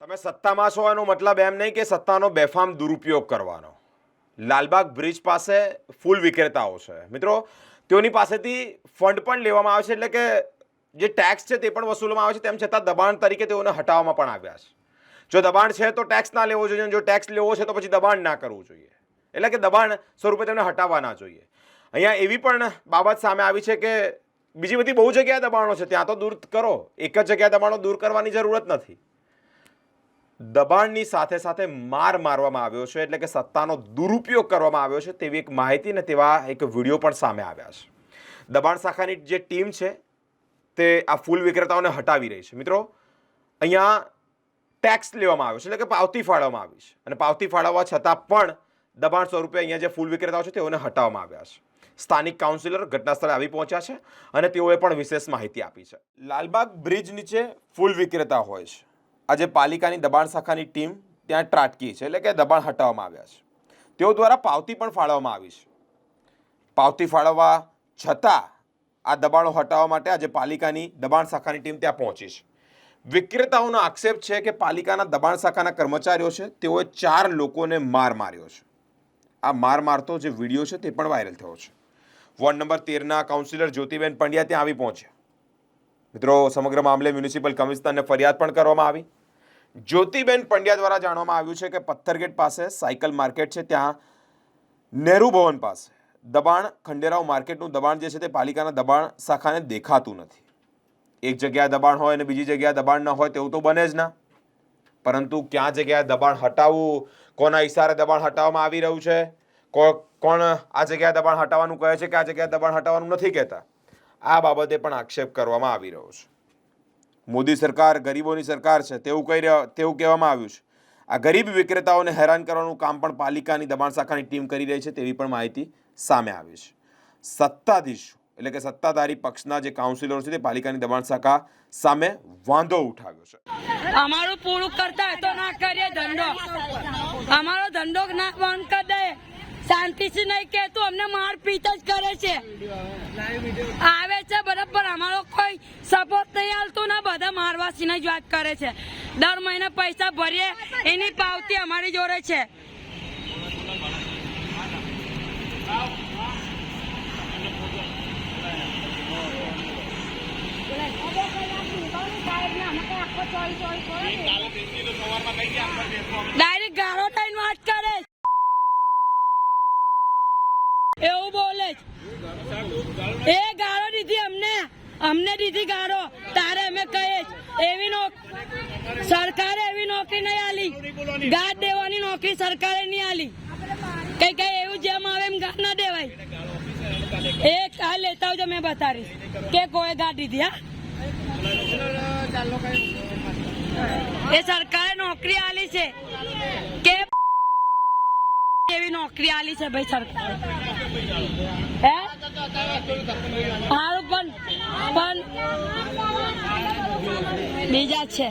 તમે સત્તામાં છો એનો મતલબ એમ નહીં કે સત્તાનો બેફામ દુરુપયોગ કરવાનો. લાલબાગ બ્રિજ પાસે ફૂલ વિક્રેતાઓ છે. મિત્રો, તેઓની પાસેથી ફંડ પણ લેવામાં આવે છે એટલે કે જે ટેક્સ છે તે પણ વસૂલવામાં આવે છે. તેમ છતાં દબાણ તરીકે તેઓને હટાવવામાં પણ આવ્યા છે. જો દબાણ છે તો ટેક્સ ના લેવો જોઈએ જો ટેક્સ લેવો છે તો પછી દબાણ ના કરવું જોઈએ. એટલે કે દબાણ સ્વરૂપે તેમને હટાવવા ના જોઈએ. અહીંયા એવી પણ બાબત સામે આવી છે કે બીજી બધી બહુ જગ્યાએ દબાણો છે. ત્યાં તો દૂર કરો. એક જ જગ્યાએ દબાણો દૂર કરવાની જરૂરત નથી. દબાણની સાથે સાથે માર મારવામાં આવ્યો છે, એટલે કે સત્તાનો દુરુપયોગ કરવામાં આવ્યો છે તેવી એક માહિતી ને તેવા એક વીડિયો પણ સામે આવ્યા છે. દબાણ શાખાની જે ટીમ છે તે આ ફૂલ વિક્રેતાઓને હટાવી રહી છે. મિત્રો, અહીંયા ટેક્સ લેવામાં આવ્યો છે, એટલે કે પાવતી ફાળવવામાં આવી છે. અને પાવતી ફાળવવા છતાં પણ દબાણ સ્વરૂપે અહીંયા જે ફૂલ વિક્રેતાઓ છે તેઓને હટાવવામાં આવ્યા છે. સ્થાનિક કાઉન્સિલર ઘટનાસ્થળે આવી પહોંચ્યા છે અને તેઓએ પણ વિશેષ માહિતી આપી છે. લાલબાગ બ્રિજ નીચે ફૂલ વિક્રેતા હોય છે. આજે પાલિકાની દબાણ શાખાની ટીમ ત્યાં ત્રાટકી છે, એટલે કે દબાણ હટાવવામાં આવ્યા છે. તેઓ દ્વારા પાવતી પણ ફાળવવામાં આવી છે. પાવતી ફાળવવા છતાં આ દબાણો હટાવવા માટે આજે પાલિકાની દબાણ શાખાની ટીમ ત્યાં પહોંચી છે. વિક્રેતાઓનો આક્ષેપ છે કે પાલિકાના દબાણ શાખાના કર્મચારીઓ છે, તેઓએ ચાર લોકોને માર માર્યો છે. આ માર મારતો જે વીડિયો છે તે પણ વાયરલ થયો છે. વોર્ડ નંબર તેરના કાઉન્સિલર જ્યોતિબેન પંડ્યા ત્યાં આવી પહોંચ્યા. મિત્રો, સમગ્ર મામલે મ્યુનિસિપલ કમિશનરને ફરિયાદ પણ કરવામાં આવી. જ્યોતિબેન પંડ્યા દ્વારા જાણવામાં આવ્યું છે કે પથ્થરગેટ પાસે સાયકલ માર્કેટ છે, ત્યાં નહેરુ ભવન પાસે. દબાણ, ખંડેરાવ માર્કેટનું દબાણ જે છે તે પાલિકાના દબાણ શાખાને દેખાતું નથી. એક જગ્યાએ દબાણ હોય અને બીજી જગ્યાએ દબાણ ન હોય તેવું તો બને જ ના. પરંતુ ક્યાં જગ્યાએ દબાણ હટાવવું, કોના ઈશારે દબાણ હટાવવામાં આવી રહ્યું છે કોણ આ જગ્યાએ દબાણ હટાવવાનું કહે છે કે આ જગ્યાએ દબાણ હટાવવાનું નથી કહેતા? આ બાબતે પણ આક્ષેપ કરવામાં આવી રહ્યો છે. મોદી સરકાર ગરીબોની સરકાર છે, તેવું કહી તેવું કહેવામાં આવ્યું છે. આ ગરીબ વિક્રેતાઓને હેરાન કરવાનું કામ પણ પાલિકાની દબાણ શાખાની ટીમ કરી રહી છે, તેવી પણ માહિતી સામે આવી છે. સત્તાધીશો, એટલે કે સત્તાધારી પક્ષના જે કાઉન્સિલરો છે, તે પાલિકાની દબાણ શાખા સામે વાંધો ઉઠાવ્યો છે. અમારું પૂરું કરતા તો ના કરીએ ધંધો. અમારો ધંધો ના બંધ કરી દે. શાંતિથી નહીં કહેતું અમને મારપીટ જ કરે છે. આવે છે બરાબર, અમારો કોઈ સપોર્ટ નહીં આવતો ને બધા મારવાસીને જ વાત કરે છે. દર મહિને પૈસા ભરીએ, એની પાવતી અમારી જોડે છે. ડાયરેક્ટ ગાળો ટાઈમ વાત કરે છે. એવું બોલે એ ગાળો દીધી અમને. અમને દીધી ગાળો. તારે અમે કહીએ એવી નો સરકારે એવી નોકરી નહીં આલી. ગાઢ દેવાની નોકરી સરકારે નહીં આલી. કઈ કઈ એવું જેમ આવે એમ ગાઢ ના દેવાય. એ આ લેતા આવજો, મેં બતાવીશ કે કોઈ ગાઢ દીધી, હા? એ સરકારે નોકરી આલી છે. કે એવી નોકરી આલી છે ભાઈ સરકાર. હે? સારું પણ પણ બીજા છે.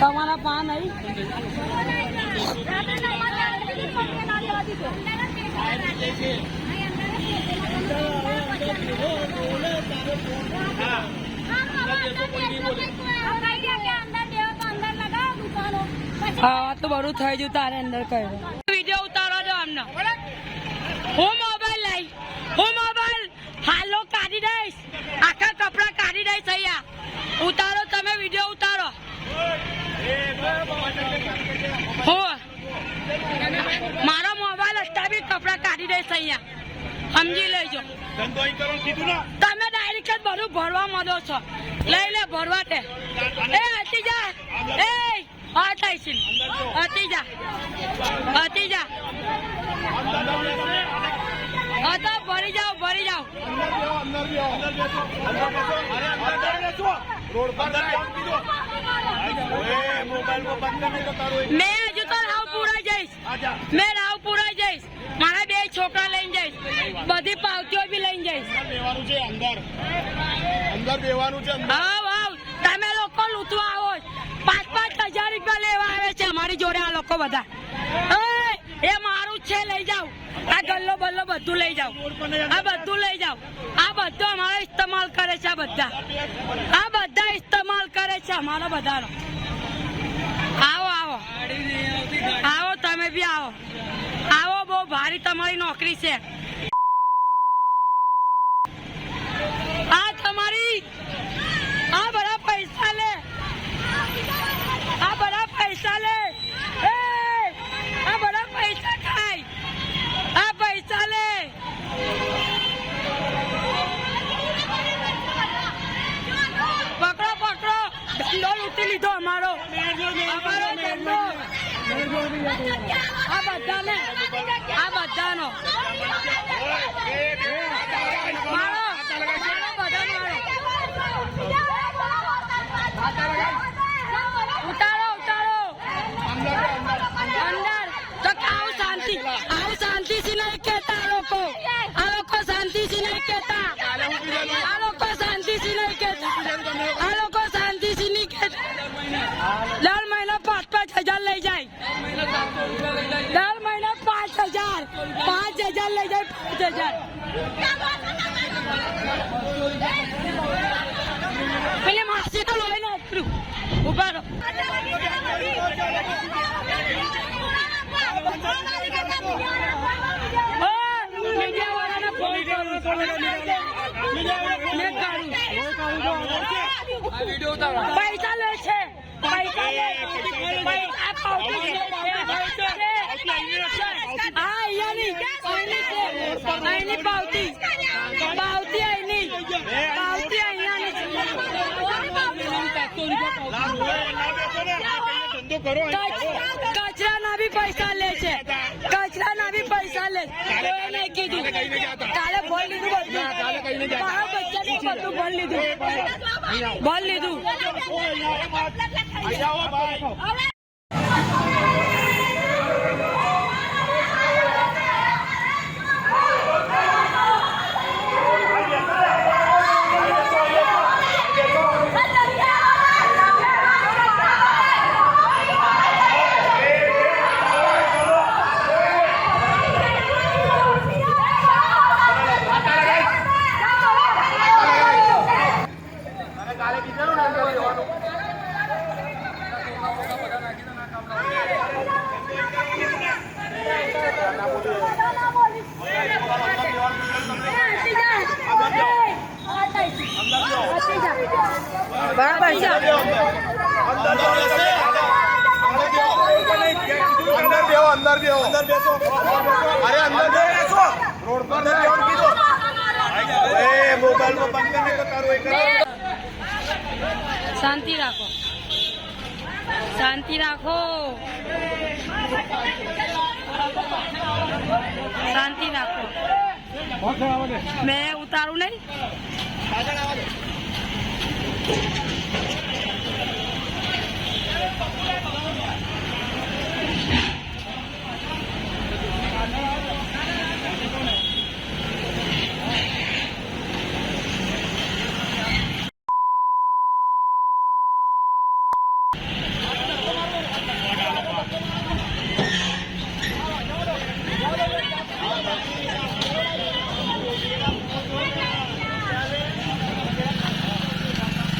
તમારા પાન નહીં. હા તો બધું થઈ ગયું અંદર કહ્યું વીડિયો ઉતારો દો અમને હું મોબાઈલ લઈ. હું મોબાઈલ. હાલો, કાઢી દઈશ. આખા કપડા કાઢી દઈશ અહીંયા. ઉતારો, તમે વીડિયો ઉતારો. હું મારો મોબાઈલ અસ્તાબી કપડા કાઢી દઈશ અહીંયા. સમજી લેજો. તમે ડાયરેક્ટ બધું ભરવા માંડો છો. લઈ લે, ભરવા તે એ હટી જા એ હટાઈ છે હટી જા હટી જા ભરી જાઓ ભરી જાઓ. મેં હજુ તો રાવ પુરા જઈશ. મેં રાવ પુરા જઈશ. મારા છોકરા લઈને જઈશ. બધી પાવતીઓ બી લઈને જઈશ. બેવાનું છે અંદર. અંદર બેવાનું છે અંદર. હા તમે લોકો લૂંટવા આવો. પાંચ પાંચ હજાર રૂપિયા લેવા આવે છે અમારી જોડે આ લોકો બધા. એ, મારું છે લઈ જાઓ. આ ગલ્લો બલ્લો બધું લઈ જાઓ. આ બધું લઈ જાઓ. આ બધું અમારો ઇસ્તેમાલ કરે છે આ બધા. આ બધા ઇસ્તેમાલ કરે છે અમારો બધાનો. આવો આવો. આવો તમે બી આવો. આવો, બહુ ભારી તમારી નોકરી છે. આ તમારી, આ બધા પૈસા લે. આ બધા પૈસા લે એ આ બધા પૈસા ખાય આ પૈસા લે પકડો પકડો દંડો લૂંટી લીધો અમારો અમારો દંડો આ બધાને આ બધાનો મારો મારો બધા મારો ઉતારો ઉતારો અંદર તો કે આવું શાંતિ આવું શાંતિથી નહીં કહેતા આ લોકો આ લોકો શાંતિથી નહીં કહેતા આ લોકો શાંતિથી નહીં કહેતા આ લોકો શાંતિથી નહીં કહેતા દર મહિના પાંચ પાંચ હજાર લઈ જાય દર મહિના પાંચ હજાર પાંચ હજાર લઈ જાય. પાંચ હજાર પેલે માસી તો લોહીને ઉતર્યું ઊભા રહો. પૈસા લે છે. પૈસા લે પૈસા પાવતી હા અહીંયાની અહીંની છે અહીંની પાવતી પાવતી અહીંની પાવતી અહીંયાની કચરાના બી પૈસા લે છે. કચરાના બી પૈસા લે છે. કીધું કાલે ભણ લીધું બધું. મારા બચ્ચાને બધું ભણ લીધું. ભણ લીધું બરાબર છે અંદર બેહો અંદર બેહો અંદર બેસો અરે અંદર બેસો રોડ પર અંદર બેહો કીધું એ મોબાઈલમાં બંધ કરીને તો તારું એક શાંતિ રાખો. શાંતિ રાખો. શાંતિ રાખો. મેં ઉતારું નહીં?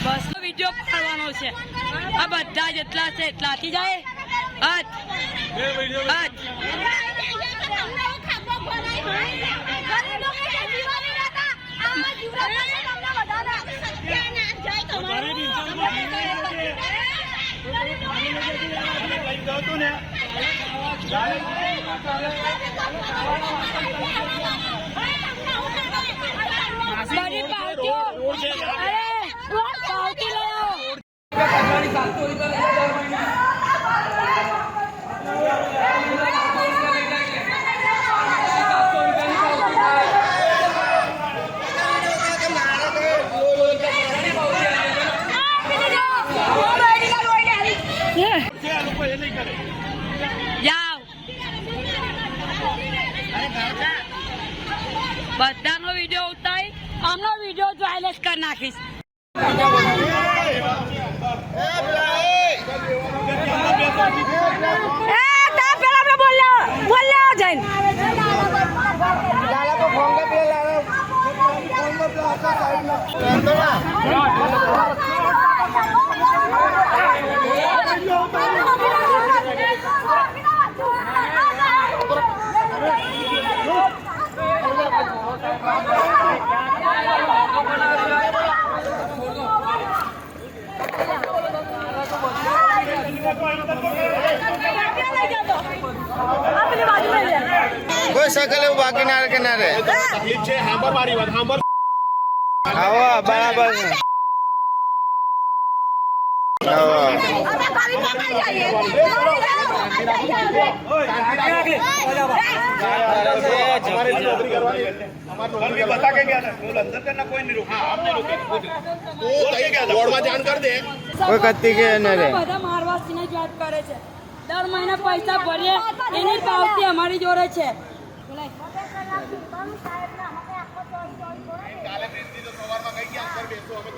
બસનો વીડિયો પાડવાનો છે આ બધા જેટલા એટલાથી જાય. હટ. હટ. બધી પાવતીઓ અરે આવો જાઓ બધાનો વીડિયો ઉતારી આમનો વીડિયો વાયરલેસ કરી નાખીશ એ તા પેલા આપણે બોલ્યા બોલ્યા જઈને કોઈ સકલ બાકી ના કિનારે તકલીફ છે હાંબર મારી વાત હાંભર દર મહિના પૈસા ભરીએ એની પાવતી અમારી જોડે છે બોલાય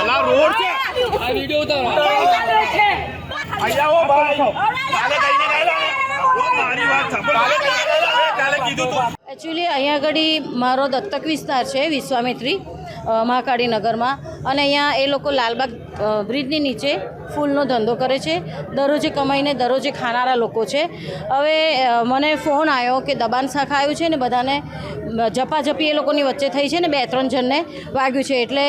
અલા અહીંયા એકચ્યુઅલી અહીંયા આગળ મારો દત્તક વિસ્તાર છે વિશ્વામિત્રી મહાકાળીનગરમાં અને અહીંયા એ લોકો લાલબાગ બ્રિજની નીચે ફૂલનો ધંધો કરે છે. દરરોજે કમાઈને દરરોજે ખાનારા લોકો છે. હવે મને ફોન આવ્યો કે દબાણ શાખા આવ્યું છે ને બધાને ઝપાઝપી એ લોકોની વચ્ચે થઈ છે ને બે, ત્રણ જણને વાગ્યું છે. એટલે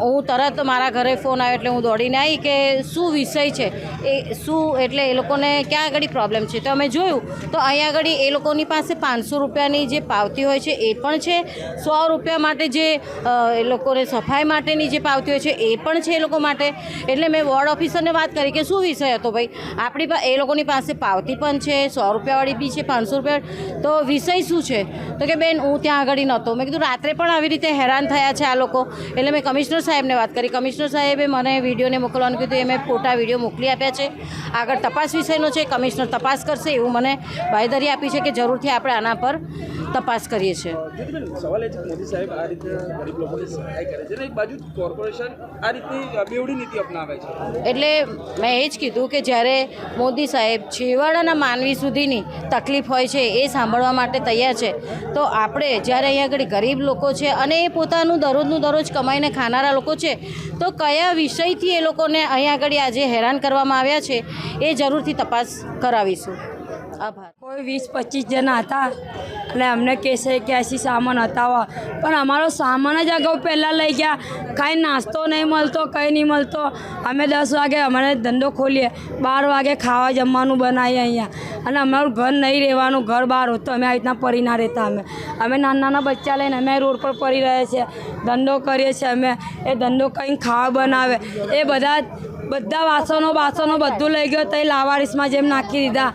હું તરત મારા ઘરે ફોન આવ્યો એટલે હું દોડીને આવી કે શું વિષય છે? એ શું એટલે એ લોકોને ક્યાં આગળ પ્રોબ્લેમ છે? તો અમે જોયું તો અહીંયા આગળ એ લોકોની પાસે પાંચસો રૂપિયાની જે પાવતી હોય છે એ પણ છે. સો રૂપિયા માટે જે એ લોકોને સફાઈ માટેની જે પાવતી હોય છે એ પણ છે એ લોકો માટે. એટલે મેં વોર્ડ ઓફિસરને વાત કરી કે શું વિષય હતો ભાઈ? આપણી એ લોકોની પાસે પાવતી પણ છે, સો રૂપિયાવાળી બી છે, પાંચસો રૂપિયા. તો વિષય શું છે? તો કે બેન, હું ત્યાં આગળ નહોતો મેં કીધું, રાત્રે પણ આવી રીતે હેરાન થયા છે આ લોકો. એટલે મેં કમિશનર સાહેબને વાત કરી. કમિશનર સાહેબે મને વિડીયોને મોકલવાનું કીધું. એ મેં ફોટા વીડિયો મોકલી આપ્યા છે. આગળ તપાસ વિષયનો છે. કમિશનર તપાસ કરશે એવું મને બાયદરી આપી છે કે જરૂરથી આપણે આના પર તપાસ કરીએ છીએ. સવાલ એ છે મોદી સાહેબ આ રીતે ગરીબ લોકોની સહાય કરે છે એક બાજુ કોર્પોરેશન આ રીતની બેવડી નીતિ અપનાવે છે. એટલે મેં એ જ કીધું કે જ્યારે મોદી સાહેબ છેવાડાના માનવી સુધીની તકલીફ હોય છે એ સાંભળવા માટે તૈયાર છે તો આપણે જ્યારે અહીંયા આગળ ગરીબ લોકો છે અને એ પોતાનું દરરોજનું દરરોજ કમાઈને ખાનારા લોકો છે તો કયા વિષયથી એ લોકોને અહીંયા આગળ આજે હેરાન કરવામાં આવ્યા છે એ જરૂરથી તપાસ કરાવીશું. આભાર. કોઈ વીસ પચીસ જણા હતા અને અમને કહેશે કે એસી સામાન હટાવો. પણ અમારો સામાન જ અગાઉ પહેલાં લઈ ગયા. કાંઈ નાસ્તો નહીં મળતો, કંઈ નહીં મળતો. અમે દસ વાગે અમારે ધંધો ખોલીએ. બાર વાગે ખાવા જમવાનું બનાવીએ અહીંયા. અને અમારું ઘર નહીં રહેવાનું, ઘર બહાર હોતું અમે આવી રીતના પરી ના રહેતા અમે. અમે નાના નાના બચ્ચા લઈને અમે રોડ પર પડી રહ્યા છીએ. ધંધો કરીએ છીએ અમે. એ ધંધો કંઈ ખાવા બનાવે. એ બધા બધા વાસણો બાસણો બધું લઈ ગયો તો એ લાવારીસમાં જેમ નાખી દીધા.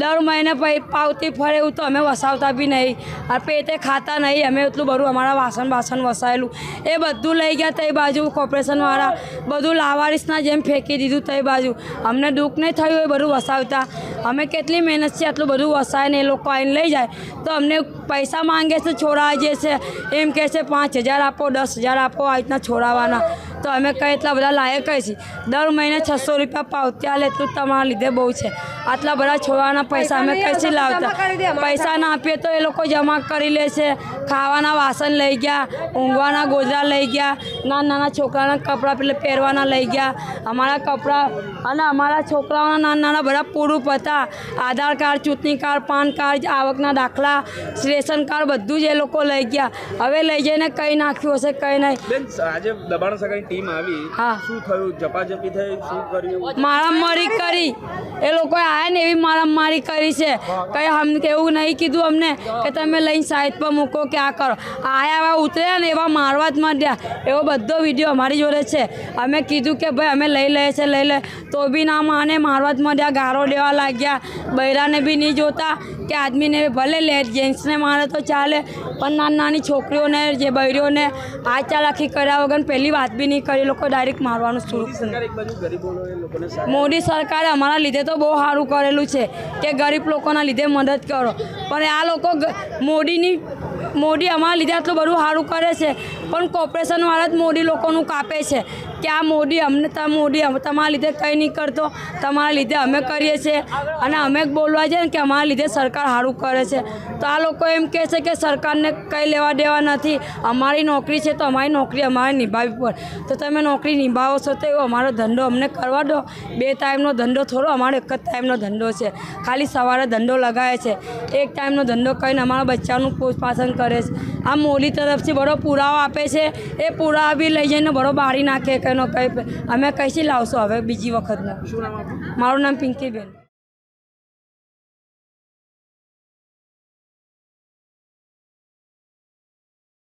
દર મહિને પાવતી ફરે એવું તો અમે વસાવતા બી નહીં. આ પેટે ખાતા નહીં, અમે એટલું બધું અમારા વાસણ બાસણ વસાયેલું. એ બધું લઈ ગયા તે બાજુ કોર્પોરેશનવાળા બધું લાવારીસના જેમ ફેંકી દીધું તે બાજુ. અમને દુઃખ નહીં થયું એ બધું વસાવતા. અમે કેટલી મહેનત છે આટલું બધું વસાય ને એ લોકો આવીને લઈ જાય. તો અમને પૈસા માંગે છે છોડાવી જે છે, એમ કહે છે, પાંચ હજાર આપો, દસ હજાર આપો આ રીતના છોડાવવાના તો અમે કંઈ એટલા બધા લાયક કહીએ છીએ. દર મહિને છસો રૂપિયા પાવત્યા એટલું તમારા લીધે બહુ છે. આટલા બધા છોડવાના પૈસા અમે કઈથી લાવતા? પૈસા ના આપીએ તો એ લોકો જમા કરી લે છે. ખાવાના વાસણ લઈ ગયા ઊંઘવાના ગોદરા લઈ ગયા નાના નાના છોકરાના કપડાં પેલા પહેરવાના લઈ ગયા. અમારા કપડાં અને અમારા છોકરાઓના નાના નાના બધા પૂરું હતા. આધાર કાર્ડ ચૂંટણી કાર્ડ પાન કાર્ડ આવકના દાખલા રેશન કાર્ડ બધું જ એ લોકો લઈ ગયા. હવે લઈ જઈને કંઈ નાખ્યું હશે કંઈ નહીં. આજે દબાણ સગાઈ ટીમ આવી. હા. શું થયું? જપાજપી થઈ? શું કર્યું? મારામારી કરી. એ લોકોએ આયા ને એવી મારામારી કરી છે. કંઈ અમ એવું નહીં કીધું અમને કે તમે લઈને સાઈડ પર મૂકો કે આ કરો. આયા એવા ઉતર્યા ને એવા મારવા જ માંડ્યા. એવો બધો વીડિયો અમારી જોડે છે. અમે કીધું કે ભાઈ અમે લઈ લઈએ છીએ લઈ લે. તો બી ના માને મારવા જ માંડ્યા. ગારો દેવા લાગ્યા. બૈરાને બી નહીં જોતા કે આદમીને ભલે લે જેન્ટ્સને મારે તો ચાલે. પણ નાની નાની છોકરીઓને જે બૈરીઓને આ ચાલાખી કર્યા વગર પહેલી વાત બી નહીં એ લોકો ડાયરેક્ટ મારવાનું શરૂ મોદી સરકારે અમારા લીધે તો બહુ સારું કરેલું છે કે ગરીબ લોકોના લીધે મદદ કરો. પણ આ લોકો મોદીની મોદી અમારા લીધે આટલું બધું સારું કરે છે. પણ કોર્પોરેશનવાળા જ મોદી લોકોનું કાપે છે કે આ મોદી અમને મોદી તમારા લીધે કંઈ નહીં કરતો, તમારા લીધે અમે કરીએ છીએ અને અમે બોલવા જઈએ કે અમારા લીધે સરકાર સારું કરે છે. તો આ લોકો એમ કહે છે કે સરકારને કંઈ લેવા દેવા નથી, અમારી નોકરી છે તો અમારી નોકરી અમારે નિભાવવી પડે. તો તમે નોકરી નિભાવો છો તો એવો અમારો ધંધો અમને કરવા દો. બે ટાઈમનો ધંધો થોડો, અમારો એક જ ટાઈમનો ધંધો છે. ખાલી સવારે ધંધો લગાવે છે. એક ટાઈમનો ધંધો કરીને અમારા બચ્ચાનું પોષપાસન કરે છે. આ મોદી તરફથી બડો પુરાવો આપે છે એ પૂરા બી લઈ જઈને બરો બાળી નાખે કંઈનો કંઈ અમે કઈથી લાવશો હવે બીજી વખતનો. મારું નામ પિંકીબેન.